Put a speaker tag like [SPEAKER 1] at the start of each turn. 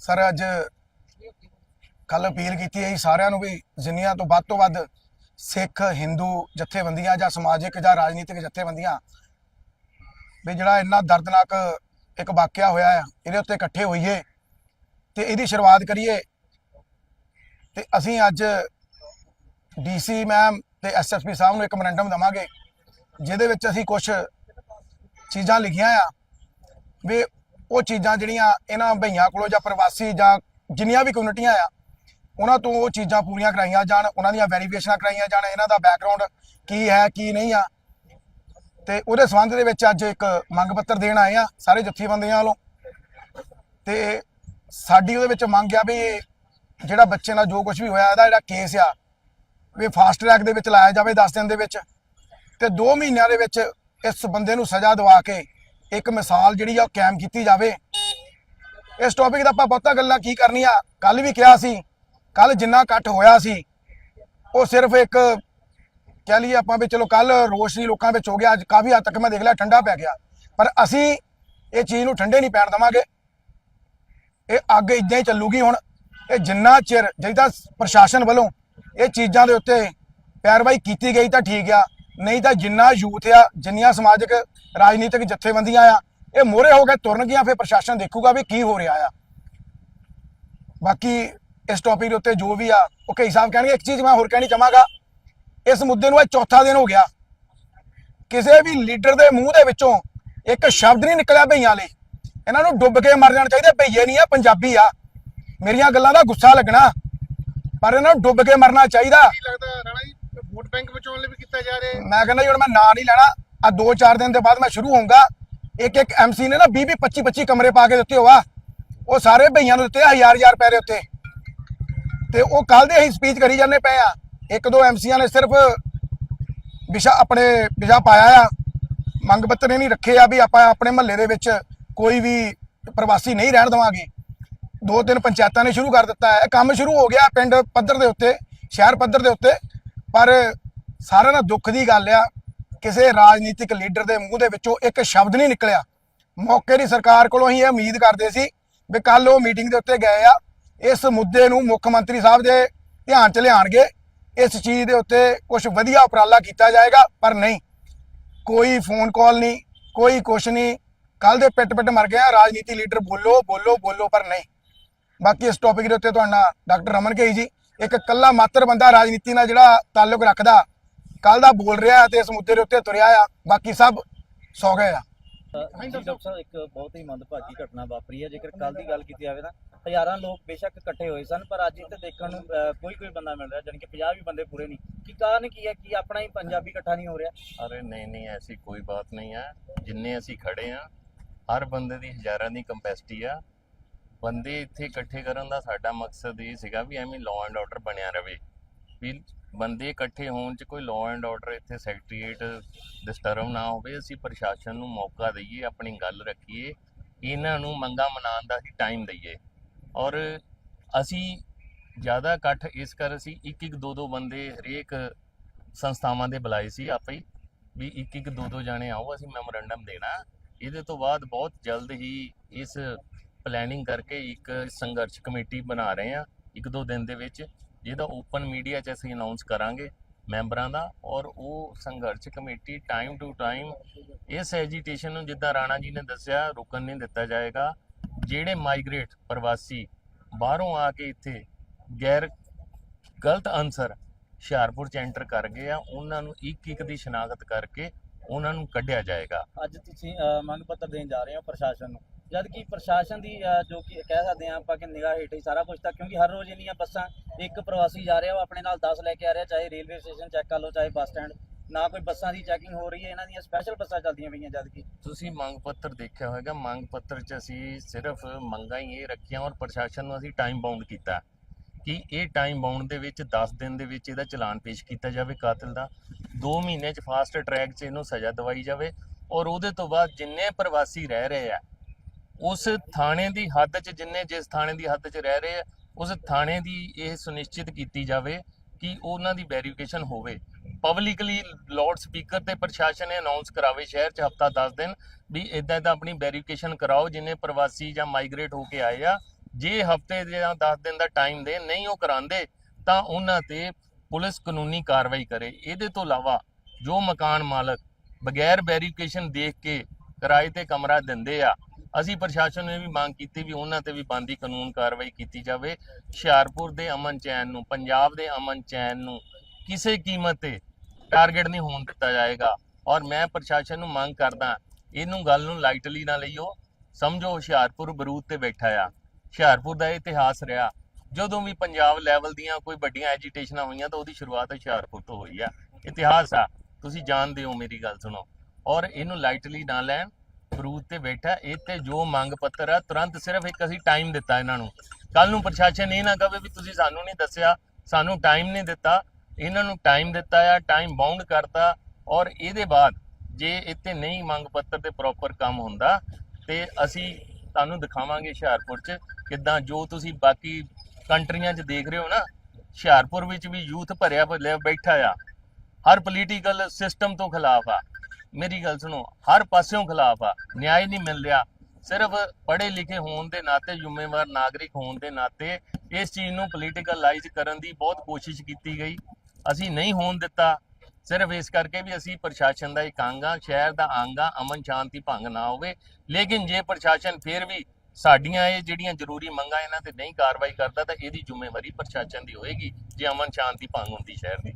[SPEAKER 1] Sir, ਅੱਜ ਕੱਲ appeal ਕੀਤੀ ਹੈ ਸਾਰਿਆਂ ਨੂੰ ਵੀ ਜਿੰਨੀਆਂ ਤੋਂ ਵੱਧ ਤੋਂ ਵੱਧ ਸਿੱਖ, ਹਿੰਦੂ ਜਥੇਬੰਦੀਆਂ ਜਾਂ ਸਮਾਜਿਕ ਜਾਂ ਰਾਜਨੀਤਿਕ ਜਥੇਬੰਦੀਆਂ ਵੀ ਜਿਹੜਾ ਇੰਨਾ ਦਰਦਨਾਕ ਇੱਕ ਵਾਕਿਆ ਹੋਇਆ ਹੈ ਇਹਦੇ ਉੱਤੇ ਇਕੱਠੇ ਹੋਈਏ ਤੇ ਇਹਦੀ ਸ਼ੁਰੂਆਤ ਕਰੀਏ। ਤੇ ਅਸੀਂ ਅੱਜ ਡੀਸੀ ਮੈਮ ਤੇ ਐਸਐਸਪੀ ਸਾਹਿਬ ਨੂੰ ਇੱਕ ਮੈਮੋਰੰਡਮ ਦਵਾਂਗੇ, ਜਿਹਦੇ ਵਿੱਚ ਅਸੀਂ ਕੁਝ ਚੀਜ਼ਾਂ ਲਿਖੀਆਂ ਆ ਵੀ ਉਹ ਚੀਜ਼ਾਂ ਜਿਹੜੀਆਂ ਇਹਨਾਂ ਭਈਆਂ ਕੋਲੋਂ ਜਾਂ ਪ੍ਰਵਾਸੀ ਜਾਂ ਜਿੰਨੀਆਂ ਵੀ ਕਮਿਊਨਿਟੀਆਂ ਆ, ਉਹਨਾਂ ਤੋਂ ਉਹ ਚੀਜ਼ਾਂ ਪੂਰੀਆਂ ਕਰਾਈਆਂ ਜਾਣ, ਉਹਨਾਂ ਦੀਆਂ ਵੈਰੀਫਿਕੇਸ਼ਨਾਂ ਕਰਾਈਆਂ ਜਾਣ, ਇਹਨਾਂ ਦਾ ਬੈਕਗ੍ਰਾਉਂਡ ਕੀ ਹੈ, ਕੀ ਨਹੀਂ ਆ। ਤੇ ਉਹਦੇ ਸੰਬੰਧ ਦੇ ਵਿੱਚ ਅੱਜ ਇੱਕ ਮੰਗ ਪੱਤਰ ਦੇਣ ਆਏ ਆ, ਸਾਰੇ ਜਥੇਬੰਦੀਆਂ ਵੱਲੋਂ। ਤੇ ਸਾਡੀ ਉਹਦੇ ਵਿੱਚ ਮੰਗ ਆ ਵੀ ਜਿਹੜਾ ਬੱਚੇ ਨਾਲ ਜੋ ਕੁਝ ਵੀ ਹੋਇਆ, ਇਹਦਾ ਜਿਹੜਾ ਕੇਸ ਆ, ਵੀ ਫਾਸਟ ਟਰੈਕ ਦੇ ਵਿੱਚ ਲਾਇਆ ਜਾਵੇ 10 ਦਿਨ ਦੇ ਵਿੱਚ। ਤੇ 2 ਮਹੀਨਿਆਂ ਦੇ ਵਿੱਚ ਇਸ ਬੰਦੇ ਨੂੰ ਸਜ਼ਾ ਦਿਵਾ ਕੇ ਇੱਕ ਮਿਸਾਲ ਜਿਹੜੀ ਆ ਉਹ ਕਾਇਮ ਕੀਤੀ ਜਾਵੇ। ਇਸ ਟੌਪਿਕ ਦਾ ਆਪਾਂ ਬਹੁਤਾ ਗੱਲਾਂ ਕੀ ਕਰਨੀਆਂ? ਕੱਲ ਵੀ ਕਿਹਾ ਸੀ ਕੱਲ ਜਿੰਨਾ ਇਕੱਠ ਹੋਇਆ ਸੀ, ਉਹ ਸਿਰਫ ਇੱਕ ਕਹਿ ਲਈਏ ਆਪਾਂ ਵੀ ਚਲੋ ਕੱਲ ਰੋਸ਼ਨੀ ਲੋਕਾਂ ਵਿੱਚ ਹੋ ਗਿਆ, ਅੱਜ ਕਾਫੀ ਹੱਦ ਤੱਕ ਮੈਂ ਦੇਖ ਲਿਆ ਠੰਡਾ ਪੈ ਗਿਆ। ਪਰ ਅਸੀਂ ਇਹ ਚੀਜ਼ ਨੂੰ ਠੰਡੇ ਨਹੀਂ ਪੈਣ ਦਵਾਂਗੇ। ਇਹ ਅੱਗ ਇਦਾਂ ਹੀ ਚੱਲੂਗੀ ਹੁਣ। ਇਹ ਜਿੰਨਾ ਚਿਰ ਜਿਹਦਾ ਪ੍ਰਸ਼ਾਸਨ ਵੱਲੋਂ ਇਹ ਚੀਜ਼ਾਂ ਦੇ ਉੱਤੇ ਪੈਰਵਾਈ ਕੀਤੀ ਗਈ ਤਾਂ ਠੀਕ ਆ। ਨਹੀਂ ਤਾਂ ਜਿੰਨਾ ਯੂਥ ਆ, ਜਿੰਨੀਆਂ ਸਮਾਜਿਕ, ਰਾਜਨੀਤਿਕ ਜਥੇਬੰਦੀਆਂ ਆ, ਇਹ ਮੋਹਰੇ ਹੋ ਕੇ ਤੁਰਨਗੀਆਂ ਫਿਰ ਪ੍ਰਸ਼ਾਸਨ ਦੇਖੂਗਾ ਵੀ ਕੀ ਹੋ ਰਿਹਾ ਆ। ਬਾਕੀ ਇਸ ਟੌਪਿਕ ਦੇ ਉੱਤੇ ਜੋ ਵੀ ਆ, ਉਹ ਕਈ ਸਾਹਿਬ ਕਹਿਣਗੇ, ਇੱਕ ਚੀਜ਼ ਮੈਂ ਹੋਰ ਕਹਿਣੀ ਚਾਹਾਂਗਾ, ਇਸ ਮੁੱਦੇ ਨੂੰ ਇਹ ਚੌਥਾ ਦਿਨ ਹੋ ਗਿਆ। ਕਿਸੇ ਵੀ ਲੀਡਰ ਦੇ ਮੂੰਹ ਦੇ ਵਿੱਚੋਂ ਇੱਕ ਸ਼ਬਦ ਨਹੀਂ ਨਿਕਲਿਆ ਭਈਆਂ ਲਈ। ਇਹਨਾਂ ਨੂੰ ਡੁੱਬ ਕੇ ਮਰ ਜਾਣਾ ਚਾਹੀਦਾ, ਭਈਏ ਨਹੀਂ ਆ, ਪੰਜਾਬੀ ਆ। ਮੇਰੀਆਂ ਗੱਲਾਂ ਦਾ ਗੁੱਸਾ ਲੱਗਣਾ, ਪਰ ਇਹਨਾਂ ਨੂੰ ਡੁੱਬ ਕੇ ਮਰਨਾ ਚਾਹੀਦਾ।
[SPEAKER 2] ਕੀ ਲੱਗਦਾ ਰਾਣਾ ਜੀ, ਵੋਟ ਬੈਂਕ ਬਚਾਉਣ ਲਈ ਵੀ ਕੀਤਾ ਜਾ ਰਿਹਾ।
[SPEAKER 1] ਮੈਂ ਕਹਿੰਦਾ ਜੀ ਹੁਣ ਮੈਂ ਨਾਂ ਨਹੀਂ ਲੈਣਾ। ਆ 2-4 ਦਿਨ ਦੇ ਬਾਅਦ ਮੈਂ ਸ਼ੁਰੂ ਹੋਊਂਗਾ। ਇੱਕ ਇੱਕ ਐਮਸੀ ਨੇ ਨਾ 20 20 25 25 ਕਮਰੇ ਪਾ ਕੇ ਦਿੱਤੇ ਹੋਆ। ਉਹ ਸਾਰੇ ਭਈਆਂ ਨੂੰ ਦਿੱਤੇ ਆ, ਹਜ਼ਾਰ ਹਜ਼ਾਰ ਰੁਪਏ ਦੇ ਉੱਤੇ। ਤੇ ਉਹ ਕੱਲ ਦੇ ਅਸੀਂ ਸਪੀਚ ਕਰੀ ਜਾਂਦੇ ਪਏ ਆ। ਇੱਕ ਦੋ ਐਮਸੀਆਂ ਨੇ ਸਿਰਫ ਵਿਸ਼ਾ ਆਪਣੇ ਵਿਸ਼ਾ ਪਾਇਆ ਆ। ਮੰਗ ਪੱਤਰ ਇਹ ਨਹੀਂ ਰੱਖੇ ਆ ਵੀ ਆਪਾਂ ਆਪਣੇ ਮਹੱਲੇ ਦੇ ਵਿੱਚ ਕੋਈ ਵੀ ਪ੍ਰਵਾਸੀ ਨਹੀਂ ਰਹਿਣ ਦੇਵਾਂਗੇ। ਦੋ ਤਿੰਨ ਪੰਚਾਇਤਾਂ ਨੇ ਸ਼ੁਰੂ ਕਰ ਦਿੱਤਾ ਹੈ। ਇਹ ਕੰਮ ਸ਼ੁਰੂ ਹੋ ਗਿਆ ਪਿੰਡ ਪੱਧਰ ਦੇ ਉੱਤੇ, ਸ਼ਹਿਰ ਪੱਧਰ ਦੇ ਉੱਤੇ। ਪਰ ਸਾਰਿਆਂ ਨਾਲ ਦੁੱਖ ਦੀ ਗੱਲ ਆ, ਕਿਸੇ ਰਾਜਨੀਤਿਕ ਲੀਡਰ ਦੇ ਮੂੰਹ ਦੇ ਵਿੱਚੋਂ ਇੱਕ ਸ਼ਬਦ ਨਹੀਂ ਨਿਕਲਿਆ। ਮੌਕੇ ਦੀ ਸਰਕਾਰ ਕੋਲੋਂ ਅਸੀਂ ਇਹ ਉਮੀਦ ਕਰਦੇ ਸੀ ਵੀ ਕੱਲ ਉਹ ਮੀਟਿੰਗ ਦੇ ਉੱਤੇ ਗਏ ਆ, ਇਸ ਮੁੱਦੇ ਨੂੰ ਮੁੱਖ ਮੰਤਰੀ ਸਾਹਿਬ ਦੇ ਧਿਆਨ 'ਚ ਲਿਆਣਗੇ ਇਸ ਚੀਜ਼ ਦੇ ਉੱਤੇ ਕੁਝ ਵਧੀਆ ਉਪਰਾਲਾ ਕੀਤਾ ਜਾਏਗਾ, ਪਰ ਨਹੀਂ। ਕੋਈ ਫੋਨ ਕਾਲ ਨਹੀਂ, ਕੋਈ ਕੁਛ ਨਹੀਂ ਕੱਲ ਦੇ ਪਿੱਟ ਪਿੱਟ ਮਰ ਗਿਆ ਰਾਜਨੀਤੀ ਲੀਡਰ ਬੋਲੋ ਬੋਲੋ ਬੋਲੋ, ਪਰ ਨਹੀਂ। ਬਾਕੀ ਇਸ ਟੌਪਿਕ ਦੇ ਉੱਤੇ ਤੁਹਾਡਾ ਡਾਕਟਰ ਰਮਨ ਕਹੀ ਜੀ, ਇੱਕ ਕੱਲਾ ਮਾਤਰ ਬੰਦਾ ਰਾਜਨੀਤੀ ਨਾਲ ਜਿਹੜਾ ਤਾਲੁਕ ਰੱਖਦਾ ਕੱਲ ਦਾ ਬੋਲ ਰਿਹਾ ਤੇ ਇਸ ਮੁੱਦੇ ਦੇ ਉੱਤੇ ਤੁਰਿਆ ਆ ਬਾਕੀ ਸਭ ਸੌ ਗਏ ਆ।
[SPEAKER 3] ਅ, ਜੀ ਡਾਕਟਰ ਸਾਹਿਬ ਇੱਕ ਬਹੁਤ ਹੀ ਮੰਦਭਾਗੀ ਘਟਨਾ ਵਾਪਰੀ ਹੈ ਜੇਕਰ ਕੱਲ ਦੀ ਗੱਲ ਕੀਤੀ ਜਾਵੇ ਤਾਂ। ਹਜ਼ਾਰਾਂ ਲੋਕ ਬੇਸ਼ੱਕ ਇਕੱਠੇ ਹੋਏ ਸਨ ਪਰ ਅੱਜ ਇੱਥੇ ਦੇਖਣ ਨੂੰ ਅ, ਕੋਈ ਕੋਈ ਬੰਦਾ ਮਿਲ ਰਿਹਾ ਜਾਣੀ ਕਿ 50 ਵੀ ਬੰਦੇ ਪੂਰੇ ਨਹੀਂ। ਕੀ ਕਾਰਨ ਕੀ ਹੈ? ਕਿ ਆਪਣਾ ਹੀ ਪੰਜਾਬੀ ਇਕੱਠਾ ਨਹੀਂ ਹੋ ਰਿਹਾ?
[SPEAKER 4] ਅਰੇ ਨਹੀਂ ਨਹੀਂ ਐਸੀ ਕੋਈ ਬਾਤ ਨਹੀਂ ਹੈ। ਜਿੰਨੇ ਅਸੀਂ ਖੜੇ ਆ ਹਰ ਬੰਦੇ ਦੀ ਹਜ਼ਾਰਾਂ ਦੀ ਕੰਪੈਸਿਟੀ ਆ। ਬੰਦੇ ਇੱਥੇ ਇਕੱਠੇ ਕਰਨ ਦਾ ਸਾਡਾ ਮਕਸਦ ਇਹ ਸੀਗਾ ਵੀ ਐਵੇਂ ਲਾਅ ਐਂਡ ਆਰਡਰ ਬਣਿਆ ਰਵੇ। ਵੀ ਬੰਦੇ ਇਕੱਠੇ ਹੋਣ ਚ ਕੋਈ ਲਾਅ ਐਂਡ ਆਰਡਰ ਇੱਥੇ ਸੈਕਟਰੀਏਟ ਡਿਸਟਰਬ ਨਾ ਹੋਵੇ, ਅਸੀਂ ਪ੍ਰਸ਼ਾਸਨ ਨੂੰ ਮੌਕਾ ਦਈਏ, ਆਪਣੀ ਗੱਲ ਰੱਖੀਏ, ਇਹਨਾਂ ਨੂੰ ਮੰਗਾ ਮਨਾਉਣ ਦਾ ਹੀ ਟਾਈਮ ਦਈਏ। ਔਰ ਅਸੀਂ ਜ਼ਿਆਦਾ ਇਕੱਠ ਇਸ ਕਰ ਅਸੀਂ ਇੱਕ ਇੱਕ ਦੋ ਦੋ ਬੰਦੇ ਹਰੇਕ ਸੰਸਥਾਵਾਂ ਦੇ ਬੁਲਾਏ ਸੀ ਆਪੇ ਹੀ, ਵੀ ਇੱਕ ਇੱਕ ਦੋ ਦੋ ਜਾਣੇ ਆਓ, ਅਸੀਂ ਮੈਮੋਰੰਡਮ ਦੇਣਾ। ਇਹਦੇ ਤੋਂ ਬਾਅਦ ਬਹੁਤ ਜਲਦ ਹੀ ਇਸ ਪਲੈਨਿੰਗ ਕਰਕੇ ਇੱਕ ਸੰਘਰਸ਼ ਕਮੇਟੀ ਬਣਾ ਰਹੇ ਆ ਇੱਕ ਦੋ ਦਿਨ ਦੇ ਵਿੱਚ। ਜਿਹਦਾ ਓਪਨ ਮੀਡੀਆ 'ਚ ਅਸੀਂ ਅਨਾਉਂਸ ਕਰਾਂਗੇ ਮੈਂਬਰਾਂ ਦਾ ਔਰ ਉਹ ਸੰਘਰਸ਼ ਕਮੇਟੀ ਟਾਈਮ ਟੂ ਟਾਈਮ ਇਸ ਐਜੀਟੇਸ਼ਨ ਨੂੰ, ਜਿੱਦਾਂ ਰਾਣਾ ਜੀ ਨੇ ਦੱਸਿਆ, ਰੁਕਣ ਨਹੀਂ ਦਿੱਤਾ ਜਾਏਗਾ। ਜਿਹੜੇ ਮਾਈਗ੍ਰੇਟ ਪ੍ਰਵਾਸੀ ਬਾਹਰੋਂ ਆ ਕੇ ਇੱਥੇ ਗੈਰ ਗਲਤ ਅਨਸਰ ਹੁਸ਼ਿਆਰਪੁਰ ਚ ਐਂਟਰ ਕਰ ਗਏ ਆ, ਉਹਨਾਂ ਨੂੰ ਇੱਕ ਇੱਕ ਦੀ ਸ਼ਨਾਖਤ ਕਰਕੇ ਉਹਨਾਂ ਨੂੰ ਕੱਢਿਆ ਜਾਏਗਾ।
[SPEAKER 3] ਅੱਜ ਤੁਸੀਂ ਮੰਗ ਪੱਤਰ ਦੇਣ ਜਾ ਰਹੇ ਹੋ ਪ੍ਰਸ਼ਾਸਨ ਨੂੰ? ਜਦ ਕਿ ਪ੍ਰਸ਼ਾਸਨ ਦੀ ਅ, ਜੋ ਕਿ ਕਹਿ ਸਕਦੇ ਆ ਆਪਾਂ ਕਿ ਨਿਗਾਹ ਹੇਠ ਹੀ ਸਾਰਾ ਕੁਝ ਤਾਂ ਕਿਉਂਕਿ ਹਰ ਰੋਜ਼ ਇੰਨੀਆਂ ਬੱਸਾਂ ਇੱਕ ਪ੍ਰਵਾਸੀ ਜਾ ਰਿਹਾ ਉਹ ਆਪਣੇ ਨਾਲ 10 ਲੈ ਕੇ ਆ ਰਿਹਾ ਚਾਹੇ ਰੇਲਵੇ ਸਟੇਸ਼ਨ ਚੈੱਕ ਕਰ ਲਓ ਚਾਹੇ ਬੱਸ ਸਟੈਂਡ ਨਾ ਕੋਈ ਬੱਸਾਂ ਦੀ ਚੈਕਿੰਗ ਹੋ ਰਹੀ ਹੈ ਇਹਨਾਂ ਦੀਆਂ ਸਪੈਸ਼ਲ ਬੱਸਾਂ ਚੱਲਦੀਆਂ ਪਈਆਂ ਜਦ ਕਿ।
[SPEAKER 4] ਤੁਸੀਂ ਮੰਗ ਪੱਤਰ ਦੇਖਿਆ ਹੋਵੇਗਾ ਮੰਗ ਪੱਤਰ 'ਚ ਅਸੀਂ ਸਿਰਫ ਮੰਗਾਂ ਹੀ ਇਹ ਰੱਖੀਆਂ ਔਰ ਪ੍ਰਸ਼ਾਸਨ ਨੂੰ ਅਸੀਂ ਟਾਈਮ ਬਾਉਂਡ ਕੀਤਾ। ਕਿ ਇਹ ਟਾਈਮ ਬਾਉਂਡ ਦੇ ਵਿੱਚ 10 ਦਿਨ ਦੇ ਵਿੱਚ ਇਹਦਾ ਚਲਾਨ ਪੇਸ਼ ਕੀਤਾ ਜਾਵੇ ਕਾਤਲ ਦਾ 2 ਮਹੀਨੇ 'ਚ ਫਾਸਟ ਟਰੈਕ 'ਚ ਇਹਨੂੰ ਸਜ਼ਾ ਦਵਾਈ ਜਾਵੇ ਔਰ ਉਹਦੇ ਤੋਂ ਬਾਅਦ ਜਿੰਨੇ ਪ੍ਰਵਾਸੀ ਰਹਿ ਰਹੇ ਆ ਉਸ ਥਾਣੇ ਦੀ ਹੱਦ 'ਚ ਜਿੰਨੇ ਜਿਸ ਥਾਣੇ ਦੀ ਹੱਦ 'ਚ ਰਹਿ ਰਹੇ ਆ, ਉਸ ਥਾਣੇ ਦੀ ਇਹ ਸੁਨਿਸ਼ਚਿਤ ਕੀਤੀ ਜਾਵੇ ਕਿ ਉਹਨਾਂ ਦੀ ਵੈਰੀਫਿਕੇਸ਼ਨ ਹੋਵੇ। ਪਬਲਿਕਲੀ ਲਾਊਡ ਸਪੀਕਰ ਤੇ ਪ੍ਰਸ਼ਾਸਨ ਨੇ ਅਨਾਉਂਸ ਕਰਾਵੇ ਸ਼ਹਿਰ 'ਚ ਹਫਤਾ 10 ਦਿਨ ਵੀ ਇਦਾਂ ਇਦਾਂ ਆਪਣੀ ਵੈਰੀਫਿਕੇਸ਼ਨ ਕਰਾਓ, ਜਿੰਨੇ ਪ੍ਰਵਾਸੀ ਜਾਂ ਮਾਈਗ੍ਰੇਟ ਹੋ ਕੇ ਆਏ ਆ, ਜੇ ਹਫ਼ਤੇ ਜਾਂ 10 ਦਿਨ ਦਾ ਟਾਈਮ ਦੇ ਨਹੀਂ ਉਹ ਕਰਾਉਂਦੇ, ਤਾਂ ਉਹਨਾਂ ਤੇ ਪੁਲਿਸ ਕਾਨੂੰਨੀ ਕਾਰਵਾਈ ਕਰੇ। ਇਹਦੇ ਤੋਂ ਇਲਾਵਾ ਜੋ ਮਕਾਨ ਮਾਲਕ ਬਗੈਰ ਵੈਰੀਫਿਕੇਸ਼ਨ ਦੇਖ ਕੇ ਕਿਰਾਏ ਤੇ ਕਮਰਾ ਦਿੰਦੇ ਆ ਅਸੀਂ ਪ੍ਰਸ਼ਾਸਨ ਨੂੰ ਇਹ ਵੀ ਮੰਗ ਕੀਤੀ ਵੀ ਉਹਨਾਂ ਤੇ ਵੀ ਬੰਦੀ ਕਾਨੂੰਨ ਕਾਰਵਾਈ ਕੀਤੀ ਜਾਵੇ। ਹੁਸ਼ਿਆਰਪੁਰ ਦੇ ਅਮਨ ਚੈਨ ਨੂੰ, ਪੰਜਾਬ ਦੇ ਅਮਨ ਚੈਨ ਨੂੰ ਕਿਸੇ ਕੀਮਤ ਤੇ ਟਾਰਗੇਟ ਨਹੀਂ ਹੋਣ ਦਿੱਤਾ ਜਾਏਗਾ। ਔਰ ਮੈਂ ਪ੍ਰਸ਼ਾਸਨ ਨੂੰ ਮੰਗ ਕਰਦਾ, ਇਹਨੂੰ ਗੱਲ ਨੂੰ ਲਾਈਟਲੀ ਨਾ ਲਈਓ। ਸਮਝੋ ਹੁਸ਼ਿਆਰਪੁਰ ਬਰੂਦ ਤੇ ਬੈਠਾ ਆ। ਹੁਸ਼ਿਆਰਪੁਰ ਦਾ ਇਹ ਇਤਿਹਾਸ ਰਿਹਾ। ਜਦੋਂ ਵੀ ਪੰਜਾਬ ਲੈਵਲ ਦੀਆਂ ਕੋਈ ਵੱਡੀਆਂ ਐਜੀਟੇਸ਼ਨਾਂ ਹੋਈਆਂ ਤਾਂ ਉਹਦੀ ਸ਼ੁਰੂਆਤ ਹੁਸ਼ਿਆਰਪੁਰ ਤੋਂ ਹੋਈ ਆ। ਇਤਿਹਾਸ ਆ। ਤੁਸੀਂ ਜਾਣਦੇ ਹੋ ਮੇਰੀ ਗੱਲ ਸੁਣੋ। ਔਰ ਇਹਨੂੰ ਲਾਈਟਲੀ ਨਾ ਲੈਣ। ਬਰੂਦ ਤੇ ਬੈਠਾ, ਇਹ ਤੇ ਜੋ ਮੰਗ ਪੱਤਰ ਆ, ਤੁਰੰਤ ਸਿਰਫ ਇੱਕ ਅਸੀਂ ਟਾਈਮ ਦਿੱਤਾ ਇਹਨਾਂ ਨੂੰ। ਕੱਲ ਨੂੰ ਪ੍ਰਸ਼ਾਸਨ ਇਹ ਨਾ ਕਹੇ ਵੀ ਤੁਸੀਂ ਸਾਨੂੰ ਨਹੀਂ ਦੱਸਿਆ, ਸਾਨੂੰ ਟਾਈਮ ਨਹੀਂ ਦਿੱਤਾ। ਇਹਨਾਂ ਨੂੰ ਟਾਈਮ ਦਿੱਤਾ ਆ ਟਾਈਮ ਬਾਉਂਡ ਕਰਤਾ ਔਰ ਇਹਦੇ ਬਾਅਦ ਜੇ ਇੱਥੇ ਨਹੀਂ ਮੰਗ ਪੱਤਰ ਤੇ ਪ੍ਰੋਪਰ ਕੰਮ ਹੁੰਦਾ, ਤੇ ਅਸੀਂ ਤੁਹਾਨੂੰ ਦਿਖਾਵਾਂਗੇ ਹੁਸ਼ਿਆਰਪੁਰ 'ਚ ਕਿੱਦਾਂ ਜੋ ਤੁਸੀਂ ਬਾਕੀ ਕੰਟਰੀਆਂ 'ਚ ਦੇਖ ਰਹੇ ਹੋ ਨਾ, ਹੁਸ਼ਿਆਰਪੁਰ ਵਿੱਚ ਵੀ ਯੂਥ ਭਰਿਆ ਭਰਿਆ ਬੈਠਾ ਆ। ਹਰ ਪੋਲੀਟੀਕਲ ਸਿਸਟਮ ਤੋਂ ਖਿਲਾਫ ਆ। ਮੇਰੀ ਗੱਲ ਸੁਣੋ, ਹਰ ਪਾਸਿਓਂ ਖਿਲਾਫ ਆ, ਨਿਆਂ ਨਹੀਂ ਮਿਲ ਰਿਹਾ। ਸਿਰਫ ਪੜ੍ਹੇ ਲਿਖੇ ਹੋਣ ਦੇ ਨਾਤੇ, ਜ਼ਿੰਮੇਵਾਰ ਨਾਗਰਿਕ ਹੋਣ ਦੇ ਨਾਤੇ ਇਸ ਚੀਜ਼ ਨੂੰ ਪੋਲੀਟੀਕਲਾਈਜ਼ ਕਰਨ ਦੀ ਬਹੁਤ ਕੋਸ਼ਿਸ਼ ਕੀਤੀ ਗਈ। ਅਸੀਂ ਨਹੀਂ ਹੋਣ ਦਿੱਤਾ। ਸਿਰਫ ਇਸ ਕਰਕੇ ਵੀ ਅਸੀਂ ਪ੍ਰਸ਼ਾਸਨ ਦਾ ਇੱਕ ਅੰਗ ਆ, ਸ਼ਹਿਰ ਦਾ ਅੰਗ ਆ, ਅਮਨ ਸ਼ਾਂਤੀ ਭੰਗ ਨਾ ਹੋਵੇ। ਲੇਕਿਨ ਜੇ ਪ੍ਰਸ਼ਾਸਨ ਫਿਰ ਵੀ ਸਾਡੀਆਂ ਇਹ ਜਿਹੜੀਆਂ ਜ਼ਰੂਰੀ ਮੰਗਾਂ ਇਹਨਾਂ ਤੇ ਨਹੀਂ ਕਾਰਵਾਈ ਕਰਦਾ, ਤਾਂ ਇਹਦੀ ਜ਼ਿੰਮੇਵਾਰੀ ਪ੍ਰਸ਼ਾਸਨ ਦੀ ਹੋਏਗੀ, ਜੇ ਅਮਨ ਸ਼ਾਂਤੀ ਭੰਗ ਹੁੰਦੀ ਸ਼ਹਿਰ ਦੀ।